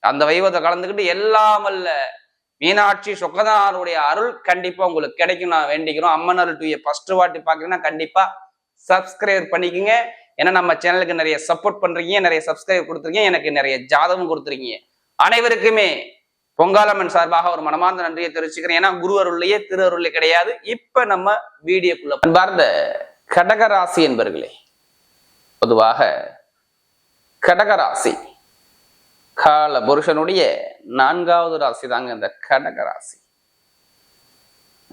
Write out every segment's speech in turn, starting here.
அந்த வைபவத்தை கலந்துக்கிட்டு எல்லாம் மீனாட்சி சொக்கதாருடைய அருள் கண்டிப்பா உங்களுக்கு கிடைக்கும். நான் வேண்டிக்கிறோம். அம்மன் அருள் டூயை ஃபர்ஸ்ட் வாட்டி பாக்குறீங்கன்னா கண்டிப்பா சப்ஸ்கிரைப் பண்ணிக்கோங்க. ஏன்னா நம்ம சேனலுக்கு நிறைய சப்போர்ட் பண்றீங்க. நிறைய சப்ஸ்கிரைப் கொடுத்துருக்கீங்க. எனக்கு நிறைய ஜாதகம் கொடுத்துருக்கீங்க. அனைவருக்குமே பொங்காலம்மன் சார்பாக ஒரு மனமார்ந்த நன்றியை தெரிவிச்சுக்கிறேன். ஏன்னா குரு அருள்லையே திரு அருள்லே கிடையாது. இப்ப நம்ம வீடியோக்குள்ள அன்பார்ந்த கடகராசி என்பர்களே பொதுவாக கடகராசி. கால புருஷனுடைய நான்காவது ராசி தாங்க இந்த கடக ராசி.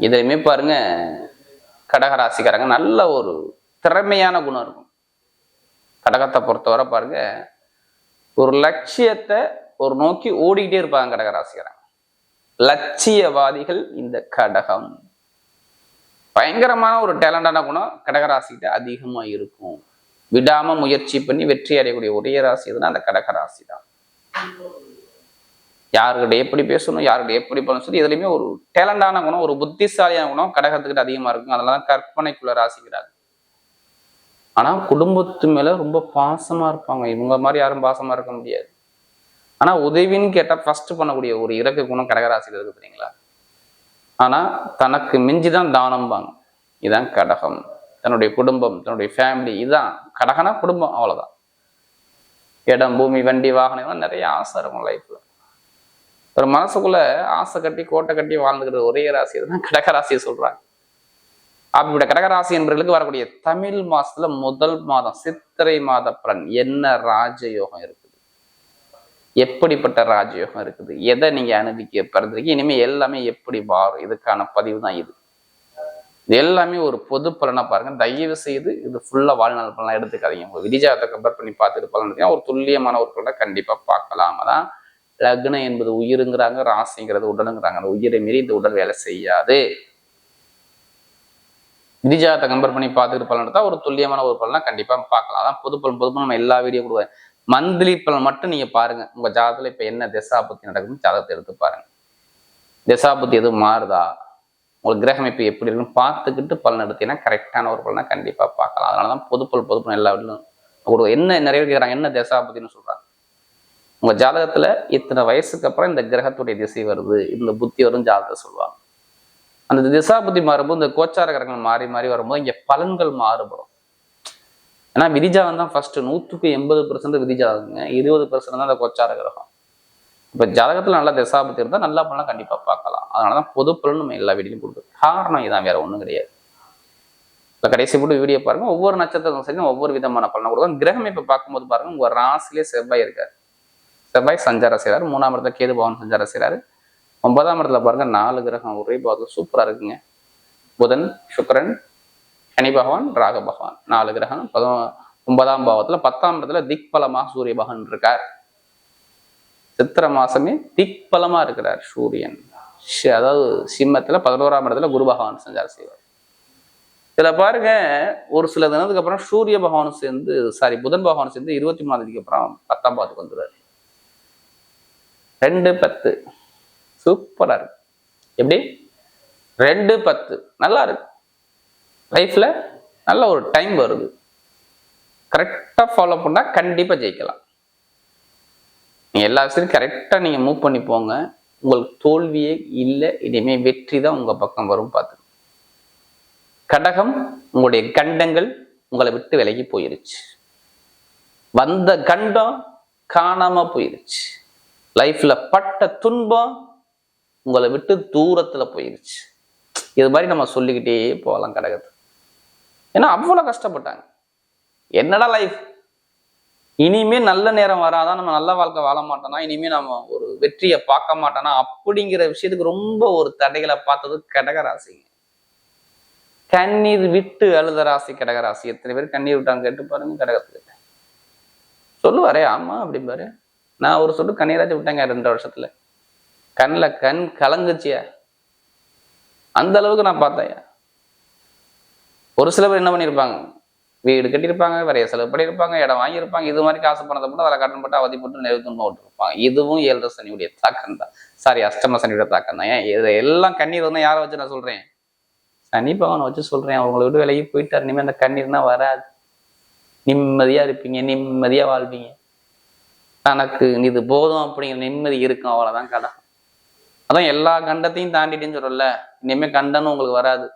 இதுலையுமே பாருங்க கடக ராசிக்காரங்க நல்ல ஒரு திறமையான குணம் இருக்கும். கடகத்தை பொறுத்தவரை பாருங்க ஒரு லட்சியத்தை ஒரு நோக்கி ஓடிக்கிட்டே இருப்பாங்க கடகராசிக்காரங்க லட்சியவாதிகள் இந்த கடகம். பயங்கரமான ஒரு டேலண்டான குணம் கடகராசிகிட்ட அதிகமாக இருக்கும். விடாம முயற்சி பண்ணி வெற்றி அடையக்கூடிய ஒரே ராசி எதுனா அந்த கடகராசி தான் யாருக்கிட்ட எப்படி பேசணும் யாருக்கிட்ட எப்படி பண்ணணும் சொல்லி இதுலையுமே ஒரு டேலண்டான குணம் ஒரு புத்திசாலியான குணம் கடகத்துக்கிட்ட அதிகமா இருக்கும். அதெல்லாம் கற்பனைக்குள்ள ராசிக்கிறாங்க ஆனா குடும்பத்து மேல ரொம்ப பாசமா இருப்பாங்க. இவங்க மாதிரி யாரும் பாசமா இருக்க முடியாது. ஆனா உதவின்னு கேட்டா ஃபர்ஸ்ட் பண்ணக்கூடிய ஒரு இறக்க குணம் கடகராசியில் இருக்கு பார்த்தீங்களா ஆனா தனக்கு மிஞ்சிதான் தானம்பாங்க. இதுதான் கடகம். தன்னுடைய குடும்பம் தன்னுடைய ஃபேமிலி இதுதான் கடகனா குடும்பம் அவ்வளவுதான். இடம் பூமி வண்டி வாகனம் இதெல்லாம் நிறைய ஆசை இருக்கும் லைஃப்ல ஒரு மனசுக்குள்ள ஆசை கட்டி கோட்டை கட்டி வாழ்ந்துக்கிற ஒரே ராசி தான் கடகராசியை சொல்றாங்க. அப்படிப்பட்ட கடகராசி என்பவர்களுக்கு வரக்கூடிய தமிழ் மாசத்துல முதல் மாதம் சித்திரை மாத பலன் என்ன ராஜயோகம் இருக்குது? எப்படிப்பட்ட ராஜயோகம் இருக்குது? எதை நீங்க அனுபவிக்க பிறந்திருக்கீங்க இனிமேல் எல்லாமே எப்படி மாறும்? இதுக்கான பதிவு தான் இது. இது எல்லாமே ஒரு பொது பலனா பாருங்க. தயவு செய்து இது ஃபுல்லா வாழ்நாள் பலனாக எடுத்துக்காதீங்க. உங்கள் விதிஜாதத்தை கம்பேர் பண்ணி பார்த்துட்டு பலன் ஒரு துல்லியமான ஒரு பலனை கண்டிப்பா பார்க்கலாம். அதான் லக்னம் என்பது உயிருங்கிறாங்க ராசிங்கிறது உடலுங்கிறாங்க. அந்த உயிரை மீறி இந்த உடல் வேலை செய்யாது. விதிஜாதத்தை கம்பேர் பண்ணி பார்த்துட்டு பலன் எடுத்தால் ஒரு துல்லியமான ஒரு பலனா கண்டிப்பா பார்க்கலாம். அதான் பொது பலன் பொது பலன் நம்ம எல்லா வீடியோ கொடுவேன் மந்த்லி பலன் மட்டும் நீங்க பாருங்க. உங்க ஜாதத்தில் இப்ப என்ன திசாபுத்தி நடக்குதுன்னு ஜாதகத்தை எடுத்து பாருங்க. திசாபுத்தி எதுவும் மாறுதா? உங்களுக்கு கிரகம் இப்போ எப்படி இருக்குன்னு பார்த்துக்கிட்டு பலன் எடுத்தீங்கன்னா கரெக்டான ஒரு பலனை கண்டிப்பாக பார்க்கலாம். அதனால தான் பொதுப்பல் பொதுப்பல் எல்லா வீட்டிலும் ஒரு என்ன நிறைய பேர் கேட்குறாங்க என்ன தசாபதினு சொல்கிறாங்க உங்கள் ஜாதகத்தில் இத்தனை வயசுக்கு அப்புறம் இந்த கிரகத்துடைய திசை வருது. இந்த புத்தி வரும் ஜாதகத்தை சொல்லுவாங்க. அந்த திசாபுத்தி மாறும்போது இந்த கோச்சார கிரகங்கள் மாறி மாறி வரும்போது இங்கே பலன்கள் மாறுபடும். ஏன்னா விதிஜாதம் தான் ஃபர்ஸ்ட் நூற்றுக்கு எண்பது பர்சன்ட் விதிஜாதங்க இருபது பர்சன்ட் தான் அந்த கோச்சார கிரகம். இப்போ ஜாதகத்தில் நல்ல தசாபத்தி இருந்தால் நல்லா பலனாக கண்டிப்பாக பார்க்கலாம். அதனால தான் பொது பலன் நம்ம எல்லா வீடியும் கொடுக்குறோம் காரணம் இதான் வேற ஒன்றும் கிடையாது. இப்போ கடைசி போட்டு வீடியோ பாருங்க ஒவ்வொரு நட்சத்திரத்துக்கும் சரி ஒவ்வொரு விதமான பலனை கொடுக்கும் கிரகம் இப்போ பார்க்கும்போது பாருங்க உங்கள் ராசிலே செவ்வாய் இருக்கார். செவ்வாய் சஞ்சாரம் செய்கிறார் மூணாம் இடத்துல கேது பவன் சஞ்சாரம் செய்கிறாரு ஒன்பதாம் இடத்துல பாருங்க நாலு கிரகம் ஒரே பாவத்தில் சூப்பராக இருக்குங்க. புதன் சுக்கரன் சனி பகவான் ராக பகவான். நாலு கிரகம். பதம் ஒன்பதாம் பாவத்தில் பத்தாம் இடத்துல திக்பலமாக சூரிய பகவான் இருக்கார். சித்திர மாசமே திக்பலமா இருக்கிறார் சூரியன். அதாவது சிம்மத்துல பதினோராம் இடத்துல குரு பகவான் சஞ்சாரம் செய்வார். இதுல பாருங்க ஒரு சில தினத்துக்கு அப்புறம் சூரிய பகவானும் சேர்ந்து சாரி புதன் பகவானும் சேர்ந்து இருபத்தி மூணாம் தேதிக்கு அப்புறம் பத்தாம் பாவத்துக்கு வந்துடுறாரு ரெண்டு பத்து. சூப்பரா இருக்கு. எப்படி? ரெண்டு பத்து. நல்லா இருக்கு. லைஃப்ல நல்ல ஒரு டைம் வருது. கரெக்டா ஃபாலோ பண்ணா கண்டிப்பா ஜெயிக்கலாம். நீங்க எல்லா விஷயத்தையும் கரெக்டா நீங்க மூவ் பண்ணி போங்க. உங்களுக்கு தோல்வியே இல்லை இனிமே வெற்றி தான் உங்க பக்கம் வரும் பார்த்து. கடகம் உங்களுடைய கண்டங்கள் உங்களை விட்டு விலகி போயிருச்சு. வந்த கண்டம் காணாம போயிருச்சு. லைஃப்பில் பட்ட துன்பம் உங்களை விட்டு தூரத்துல போயிருச்சு. இது மாதிரி நம்ம சொல்லிக்கிட்டே போகலாம் கடகத்தை. ஏன்னா அவ்வளவு கஷ்டப்பட்டாங்க. என்னடா லைஃப் இனிமே நல்ல நேரம் வராதான் நம்ம நல்ல வாழ்க்கை வாழ மாட்டோம்னா இனிமே நம்ம ஒரு வெற்றியை பார்க்க மாட்டோம்னா அப்படிங்கிற விஷயத்துக்கு ரொம்ப ஒரு தடைகளை பார்த்தது கடகராசிங்க. கண்ணீர் விட்டு அழுத ராசி கடகராசி. எத்தனை பேர் கண்ணீர் விட்டாங்க கேட்டு பாருங்க கடகத்துக்கிட்ட. சொல்லுவாரே ஆமா அப்படிம்பாரு நான் ஒரு சொல்லு கண்ணீராச்சு விட்டாங்க ரெண்டு வருஷத்துல. கண்ணில் கண் கலங்குச்சியா? அந்த அளவுக்கு நான் பார்த்தேன். ஒரு சில பேர் என்ன பண்ணியிருப்பாங்க? வீடு கட்டியிருப்பாங்க வரைய செலவு பண்ணியிருப்பாங்க இடம் வாங்கியிருப்பாங்க. இது மாதிரி காசு பணத்தை போட்டு அதில் கடன் போட்டு அவதி போட்டு நெருவு விட்டுருப்பாங்க இதுவும் ஏழரை சனியுடைய தாக்கம் தான். சாரி அஷ்டம சனியுடைய தாக்கம் தான். ஏன்? இதை எல்லாம் கண்ணீர் வந்து யாரை வச்சு நான் சொல்றேன்? சனி பகவான் வச்சு சொல்றேன். அவங்களை விட்டு விலகி போயிட்டார். இனிமேல் அந்த கண்ணீர்னா வராது. நிம்மதியா இருப்பீங்க நிம்மதியா வாழ்வீங்க. தனக்கு இது போதும் அப்படிங்கிற நிம்மதி இருக்கும். அவ்வளவுதான் கடன் அதான் எல்லா கண்டத்தையும் தாண்டிட்டுன்னு சொல்றல இனிமே கண்டனும் உங்களுக்கு வராது.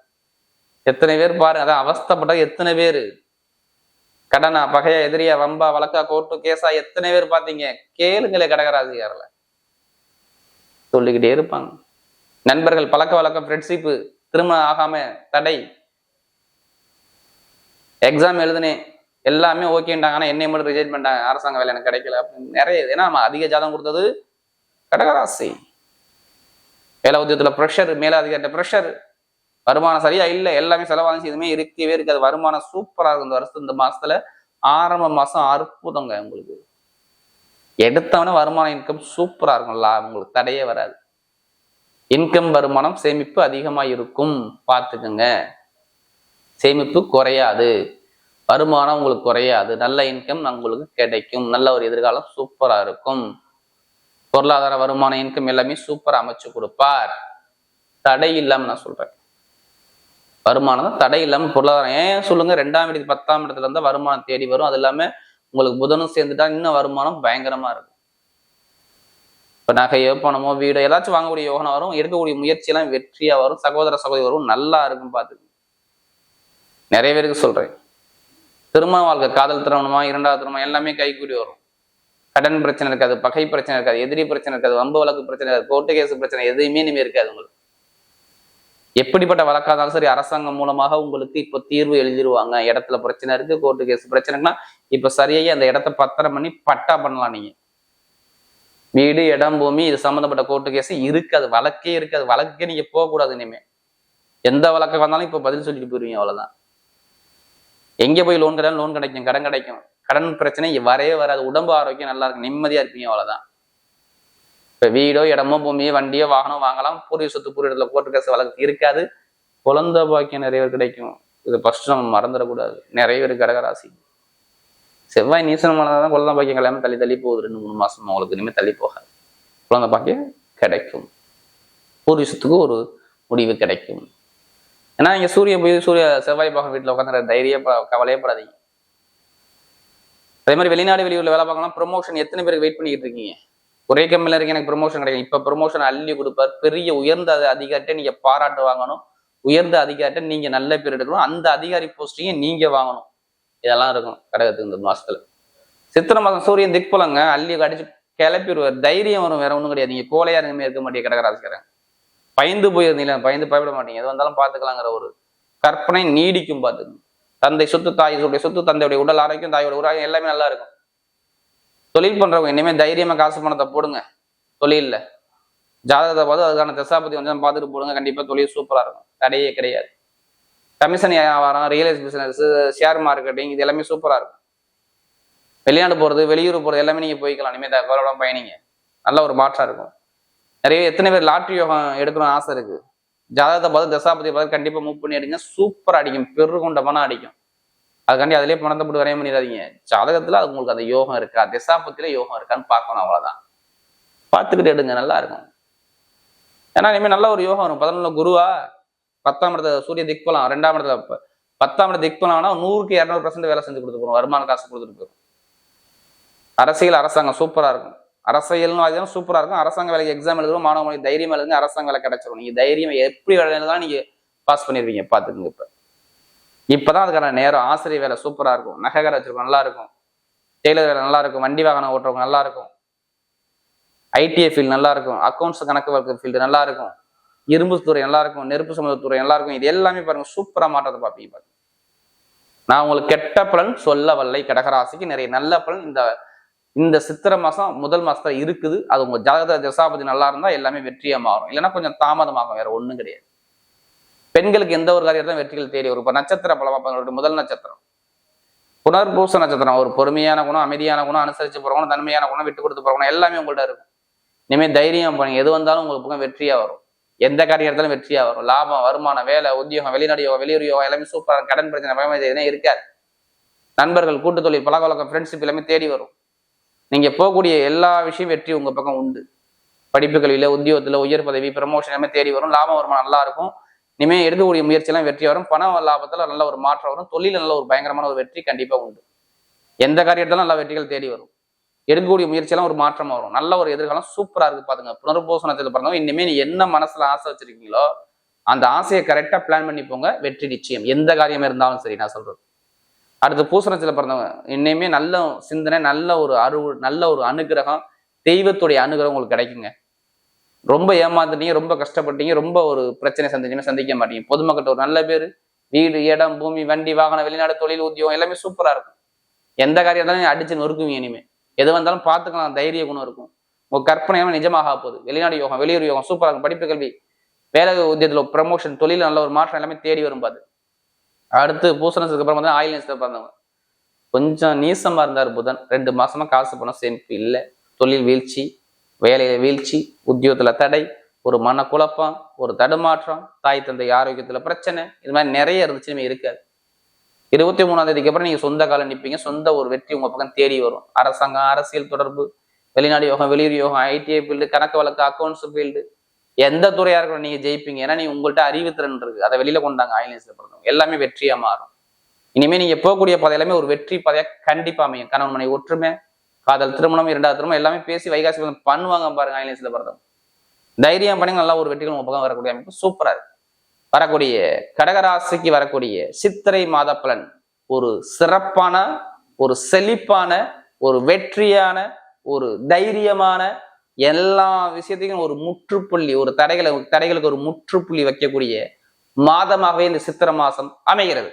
எத்தனை பேர் பாருங்க அதான் அவஸ்தப்பட்டா எத்தனை பேர் கடனா பகையா எதிரியா வம்பா வழக்கா கோர்ட்டு கேஸா எத்தனை பேர் பார்த்தீங்க? கேளுங்களே கடகராசிக்காரில் சொல்லிக்கிட்டே இருப்பாங்க. நண்பர்கள் பழக்க வழக்கம் ஃப்ரெண்ட்ஷிப்பு திருமணம் ஆகாம தடை. எக்ஸாம் எழுதுனேன் எல்லாமே ஓகேன்ட்டாங்க ஆனால் என்னை மட்டும் ரிஜெக்ட் பண்ணிட்டாங்க. அரசாங்க வேலை எனக்கு கிடைக்கல. அப்படின்னு நிறைய ஏன்னா நம்ம அதிக ஜாதகம் கொடுத்தது கடகராசி. வேலை உத்தியத்தில் ப்ரெஷர் மேலாதிகாரிட்ட ப்ரெஷர் வருமானம் சரியா இல்லை? எல்லாமே செலவாச்சு எதுவுமே இருக்கவே இருக்காது. வருமானம் சூப்பரா இருக்கும். இந்த வருஷம் இந்த மாசத்துல ஆரம்ப மாசம் அற்புதங்க உங்களுக்கு. எடுத்தவன வருமானம் இன்கம் சூப்பரா இருக்கும்ல உங்களுக்கு தடையே வராது. இன்கம் வருமானம் சேமிப்பு அதிகமா இருக்கும். பார்த்துக்குங்க. சேமிப்பு குறையாது. வருமானம் உங்களுக்கு குறையாது. நல்ல இன்கம் உங்களுக்கு கிடைக்கும். நல்ல ஒரு எதிர்காலம் சூப்பரா இருக்கும். பொருளாதார வருமான இன்கம் எல்லாமே சூப்பர் அமைச்சு கொடுப்பார். தடை இல்லாம நான் சொல்றேன். வருமானம் தான் தடை இல்லாம பொருளாதாரம். ஏன் சொல்லுங்க? ரெண்டாம் இடத்து பத்தாம் இடத்துல இருந்தால் வருமானம் தேடி வரும். அது இல்லாம உங்களுக்கு புதனும் சேர்ந்துட்டா இன்னும் வருமானம் பயங்கரமா இருக்கும். இப்போ நகையோ பணமோ வீடோ ஏதாச்சும் வாங்கக்கூடிய யோகனம் வரும். எடுக்கக்கூடிய முயற்சியெல்லாம் வெற்றியா வரும். சகோதர சகோதரி வரும். நல்லா இருக்கும் பார்த்துக்கு நிறைய பேருக்கு சொல்றேன். திருமண வாழ்க்கை காதல் திருமணமா இரண்டாவது திருமணம் எல்லாமே கைக்கூடி வரும். கடன் பிரச்சனை இருக்காது பகை பிரச்சனை இருக்காது எதிரி பிரச்சனை இருக்காது வம்பு வழக்கு பிரச்சனை இருக்காது கோர்ட்டு கேஸ் பிரச்சனை எதுவுமே இனிமே இருக்காது உங்களுக்கு. எப்படிப்பட்ட வழக்கா இருந்தாலும் சரி அரசாங்கம் மூலமாக உங்களுக்கு இப்போ தீர்வு எழுதிருவாங்க. இடத்துல பிரச்சனை இருக்கு கோர்ட்டு கேஸ் பிரச்சனைனா இப்ப சரியாகி அந்த இடத்த பத்திரம் பண்ணி பட்டா பண்ணலாம் நீங்க. வீடு இடம் பூமி இது சம்மந்தப்பட்ட கோர்ட்டு கேஸ் இருக்காது வழக்கே இருக்காது வழக்கே நீங்க போகக்கூடாது இனிமே. எந்த வழக்க வந்தாலும் இப்போ பதில் சொல்லிட்டு போயிருவீங்க அவ்வளவுதான். எங்க போய் லோன் கிடையாது லோன் கிடைக்கும் கடன் கிடைக்கும். கடன் பிரச்சனை வரவே வராது. உடம்பு ஆரோக்கியம் நல்லா இருக்கும் நிம்மதியா இருப்பீங்க அவ்வளவுதான். இப்போ வீடோ இடமோ பூமியோ வண்டியோ வாகனம் வாங்கலாம். பூர்வீக சொத்து பூர்வீகத்துல கோர்ட்டு கேஸ் வழக்கு இருக்காது. குழந்த பாக்கியம் நிறைய பேர் கிடைக்கும். இது ஃபர்ஸ்ட் நம்ம மறந்துடக்கூடாது. நிறைய பேர் கடகராசி. செவ்வாய் நீசனமானதான் தான் குழந்தை பாக்கியம் கல்யாணம் தள்ளி தள்ளி போகுது. ரெண்டு மூணு மாசம் உங்களுக்கு இனிமேல் தள்ளி போகாது. குழந்தை பாக்கியம் கிடைக்கும். பூர்வீசத்துக்கு ஒரு முடிவு கிடைக்கும். ஏன்னா இங்கே சூரியன் போய் சூரிய செவ்வாய் பாகம் வீட்டில் உட்காந்துற தைரிய கவலையப்படாதீங்க அதே மாதிரி வெளிநாடு வெளியூர்ல வேலை பார்க்கலாம். ப்ரொமோஷன் எத்தனை பேருக்கு வெயிட் பண்ணிக்கிட்டு இருக்கீங்க? ஒரே கம்பெனியில் எனக்கு ப்ரொமோஷன் கிடைக்கும் இப்போ ப்ரொமோஷன் அள்ளி கொடுப்பார். பெரிய உயர்ந்த அதிகாரிட்ட நீங்க பாராட்டு வாங்கணும். உயர்ந்த அதிகாரிட்ட நீங்க நல்ல பேர் எடுக்கணும். அந்த அதிகாரி போஸ்டையும் நீங்க வாங்கணும். இதெல்லாம் இருக்கும் கடகத்துக்கு இந்த மாசத்துல. சித்திர மாதம் சூரியன் திக்பலங்க. அள்ளி கடிச்சு கிளப்பிடுவார். தைரியம் வரும். வேற ஒன்றும் கிடையாது. நீங்க கோலையா இனிமே இருக்க மாட்டீங்க கடகராசிக்கிறேன் பயந்து போயிருந்தீங்களா? பயந்து பயப்பட மாட்டீங்க. எது வந்தாலும் பாத்துக்கலாங்கிற ஒரு கற்பனை நீடிக்கும் பார்த்துக்கணும். தந்தை சொத்து தாயுடைய சொத்து தந்தையுடைய உடல் ஆரோக்கியம் தாயோட உராயம் எல்லாமே நல்லா இருக்கும். தொழில் பண்றவங்க இனிமே தைரியமா காசு பணத்தை போடுங்க. தொழிலில். ஜாதகத்தை பார்த்து அதுக்கான தசாபதி வந்து பார்த்துட்டு போடுங்க. கண்டிப்பா தொழில் சூப்பரா இருக்கும். தடையே கிடையாது. கமிஷன் வியாபாரம் real estate business share marketing இது எல்லாமே சூப்பரா இருக்கும். வெளிநாடு போறது வெளியூர் போறது எல்லாமே நீங்க போய்க்கலாம். இனிமே தகவலோட பயணிங்க. நல்ல ஒரு மாற்றம் இருக்கும். நிறைய எத்தனை பேர் லாட்ரி யோகம் எடுக்கணும்னு ஆசை இருக்கு. ஜாதகத்தை பார்த்து தசாபதி பார்த்து கண்டிப்பா மூவ் பண்ணி எடுங்க சூப்பர் அடிக்கும். பெருகுண்ட பணம் அடிக்கும். அதுக்காண்டி அதிலே பணத்தை போட்டு வரைய பண்ணிடாதீங்க. ஜாதகத்துல அது உங்களுக்கு அந்த யோகம் இருக்கா? திசாபத்தில யோகம் இருக்கான்னு பார்க்கணும் அவ்வளவுதான். பார்த்துக்கிட்டு எடுங்க நல்லா இருக்கும். ஏன்னா இனிமேல் நல்ல ஒரு யோகம் வரும். பதினொன்று குருவா பத்தாம் இடத்துல சூரிய திக்பலம் ரெண்டாம் இடத்துல பத்தாம் இடத்துல திக்பலம்னா நூறுக்கு இரநூறு பர்சன்ட் வேலை செஞ்சு கொடுத்து போகும் வருமான காசு கொடுத்துட்டு போயிடும் அரசியல் அரசாங்கம் சூப்பராக இருக்கும். அரசியல்னு அதுதான் சூப்பராக இருக்கும். அரசாங்க வேலைக்கு எக்ஸாம் எழுதுறோம் மாணவ மொழி தைரியமாக எழுதுங்க அரசாங்க வேலை கிடைச்சிரும். நீங்கள் தைரியம் எப்படி வேலை எழுதலாம் நீங்கள் பாஸ் பண்ணிடுவீங்க பார்த்துக்குங்க இப்போ. இப்போதான் அதுக்கான நேரம். ஆசிரியர் வேலை சூப்பராக இருக்கும். நகைக்கடை வச்சிருக்கோம் நல்லா இருக்கும். டெய்லர் வேலை நல்லா இருக்கும். வண்டி வாகனம் ஓட்டுறவங்க நல்லா இருக்கும். ஐடிஐ ஃபீல்டு நல்லா இருக்கும். அக்கௌண்ட்ஸ் கணக்கு வழக்கு ஃபீல்டு நல்லா இருக்கும். இரும்பு துறை நல்லா இருக்கும். நெருப்பு சம்மந்தத்துறை நல்லா இருக்கும். இது எல்லாமே பாருங்க சூப்பராக மாற்றத்தை பார்ப்பீங்க பாருங்க. நான் உங்களுக்கு கெட்ட பலன் சொல்ல வல்லை கடகராசிக்கு நிறைய நல்ல பலன் இந்த இந்த சித்திரை மாசம் முதல் மாசத்துல இருக்குது. அது உங்க ஜாதக தசாபதி நல்லா இருந்தா எல்லாமே வெற்றியா மாறும். இல்லைன்னா கொஞ்சம் தாமதமாகும். வேற ஒன்றும் கிடையாது. பெண்களுக்கு எந்த ஒரு காரியத்தான் வெற்றிகள் தேடி வரும் இப்போ நட்சத்திர பலம் முதல் நட்சத்திரம். புனர்பூச நட்சத்திரம். ஒரு பொறுமையான குணம் அமைதியான குணம் அனுசரிச்சு போறவங்க தன்மையான குணம் விட்டு கொடுத்து போறவங்க எல்லாமே உங்கள்ட்ட இருக்கும். இனிமேல் தைரியம் பண்ணுங்க எது வந்தாலும் உங்களுக்கு பக்கம் வெற்றியா வரும். எந்த காரியம் எடுத்தாலும் வெற்றியா வரும். லாபம் வருமானம் வேலை உத்தியோகம் வெளிநாடு யோகம் வெளியூர் யோகம் எல்லாமே சூப்பராக கடன் பிரச்சனை பயமே எதுவும் இருக்காது. நண்பர்கள் கூட்டு தொழில் பழக்கவழக்கம் ஃப்ரெண்ட்ஷிப் எல்லாமே தேடி வரும். நீங்க போகக்கூடிய எல்லா விஷயம் வெற்றி உங்க பக்கம் உண்டு. படிப்பு கல்வியில உத்தியோகத்துல உயர் பதவி ப்ரமோஷன் எல்லாமே தேடி வரும். லாபம் வருமானம் நல்லா இருக்கும். இனிமேல் எடுக்கக்கூடிய முயற்சியெல்லாம் வெற்றி வரும். பண லாபத்தில் நல்ல ஒரு மாற்றம் வரும். தொழிலில் நல்ல ஒரு பயங்கரமான ஒரு வெற்றி கண்டிப்பாக உண்டு. எந்த காரியத்தாலும் நல்ல வெற்றிகள் தேடி வரும். எடுக்கக்கூடிய முயற்சியெல்லாம் ஒரு மாற்றமாக வரும். நல்ல ஒரு எதிர்காலம் சூப்பராக இருக்குது பாருங்கள் புனர்போசனத்தில் பாருங்க இனிமேல் நீ என்ன மனசில் ஆசை வச்சிருக்கீங்களோ அந்த ஆசையை கரெக்டாக பிளான் பண்ணி போங்க. வெற்றி நிச்சயம். எந்த காரியமாக இருந்தாலும் சரி நான் சொல்கிறேன் அடுத்து பூசணத்தில் பிறந்தவங்க இன்னையுமே நல்ல சிந்தனை நல்ல ஒரு அருள் நல்ல ஒரு அனுகிரகம் தெய்வத்துடைய அனுகிரகம் உங்களுக்கு கிடைக்குங்க. ரொம்ப ஏமாந்துட்டீங்க ரொம்ப கஷ்டப்பட்டீங்க ரொம்ப ஒரு பிரச்சனை சந்திச்சீங்கன்னா சந்திக்க மாட்டீங்க. பொதுமக்கள்கிட்ட ஒரு நல்ல பேர் வீடு இடம் பூமி வண்டி வாகனம் வெளிநாடு தொழில் உத்தியோகம் எல்லாமே சூப்பராக இருக்கும். எந்த காரியம் இருந்தாலும் அடிச்சு நொறுக்குவீங்க இனிமேல் எது வந்தாலும் பார்த்துக்கலாம் தைரிய குணம் இருக்கும். உங்கள் கற்பனையாம நிஜமாக போகுது. வெளிநாடு யோகம் வெளியூர் யோகம் சூப்பராக இருக்கும். படிப்பு கல்வி வேலை உத்தியத்தில் ப்ரமோஷன் தொழில் நல்ல ஒரு மாற்றம் எல்லாமே தேடி வரும் பாது அடுத்து பூசணத்துக்கு அப்புறம் வந்து ஆயில் நேசத்தில் பிறந்தவங்க கொஞ்சம் நீசமாக இருந்தார் புதன். ரெண்டு மாசமா காசு பணம் சேமிப்பு இல்லை. தொழில் வீழ்ச்சி. வேலையில வீழ்ச்சி உத்தியோகத்துல தடை ஒரு மனக்குழப்பம் ஒரு தடுமாற்றம் தாய் தந்தை ஆரோக்கியத்துல பிரச்சனை இது மாதிரி நிறைய இருந்துச்சுமே இருக்காது. இருபத்தி மூணாம் தேதிக்கு அப்புறம் நீங்க சொந்த காலம் நிற்பீங்க சொந்த ஒரு வெற்றி உங்க பக்கம் தேடி வரும். அரசாங்கம் அரசியல் தொடர்பு வெளிநாடு யோகம் வெளியூர் யோகம் ஐடிஐ ஃபீல்டு கணக்கு வழக்கு அக்கௌண்ட்ஸ் ஃபீல்டு எந்த துறையா இருக்கணும் நீங்க ஜெயிப்பீங்க. ஏன்னா நீங்கள் உங்கள்கிட்ட அறிவுத்திறன் இருக்கு. அதை வெளியில கொண்டாங்க ஆயிலேஸ்ல பிறந்தவங்க. எல்லாமே வெற்றியா மாறும். இனிமே நீங்க போகக்கூடிய பாதை எல்லாமே ஒரு வெற்றி பாதையா கண்டிப்பா அமையும். கணவன் மனை ஒற்றுமை காதல் திருமணம் இரண்டாவது திருமணம் எல்லாமே பேசி வைகாசி பண்ணுவாங்க பாருங்க ஆயிலேஸ்ல பிறந்தவங்க தைரியம் பண்ணி நல்லா ஒரு வெற்றிகள் உங்க பக்கம் வரக்கூடிய அமைப்பு சூப்பரா இருக்கு. வரக்கூடிய கடகராசிக்கு வரக்கூடிய சித்திரை மாத பலன் ஒரு சிறப்பான ஒரு செழிப்பான ஒரு வெற்றியான ஒரு தைரியமான எல்லா விஷயத்தையும் ஒரு முற்றுப்புள்ளி ஒரு தடைகளை தடைகளுக்கு ஒரு முற்றுப்புள்ளி வைக்கக்கூடிய மாதமாகவே இந்த சித்திரை மாசம் அமைகிறது.